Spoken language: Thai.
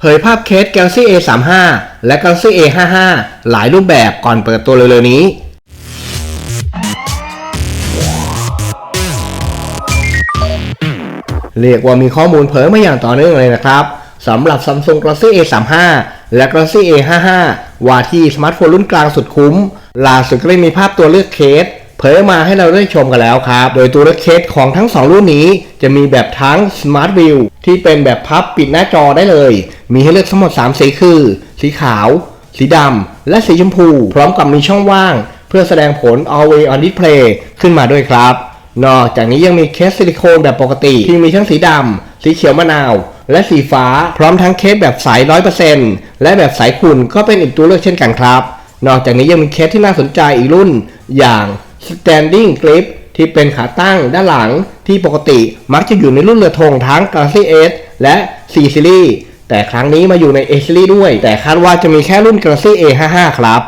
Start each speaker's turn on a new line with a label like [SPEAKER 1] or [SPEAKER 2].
[SPEAKER 1] เผยภาพเคส Galaxy A35 และ Galaxy A55 หลายรูปแบบก่อนเปิดตัวเร็วๆนี้ เรียกว่ามีข้อมูลเผยมาอย่างต่อเนื่องเลยนะครับสำหรับ Samsung Galaxy A35 และ Galaxy A55 ว่าที่สมาร์ทโฟนรุ่นกลางสุดคุ้มล่าสุดก็ได้มีภาพตัวเลือกเคส ยออกมาให้เราได้ชมกันแล้วครับ โดยตัวเลือกเคสของทั้ง 2 รุ่นนี้ จะมีแบบทั้ง Smart View ที่เป็นแบบพับปิดหน้าจอได้เลย มีให้เลือกทั้งหมด 3 สีคือ สีขาว สีดำ และสีชมพู พร้อมกับมีช่องว่าง เพื่อแสดงผล Always on Display ขึ้นมาด้วยครับ นอกจากนี้ยังมีเคสซิลิโคนแบบปกติ ที่มีทั้งสีดำ สีเขียวมะนาว และสีฟ้า พร้อมทั้งเคสแบบใส100%และแบบสายขุ่นก็เป็นอีกตัวเลือกเช่นกันครับ นอกจากนี้ยังมีเคสที่น่าสนใจอีกรุ่นอย่าง Standing Grip ที่เป็นขาตั้งด้านหลังที่ปกติมักจะอยู่ในรุ่นเรือธงทั้ง Galaxy S และ C Series แต่ครั้งนี้มาอยู่ใน A Series ด้วย แต่คาดว่าจะมีแค่รุ่น Galaxy A55 ครับ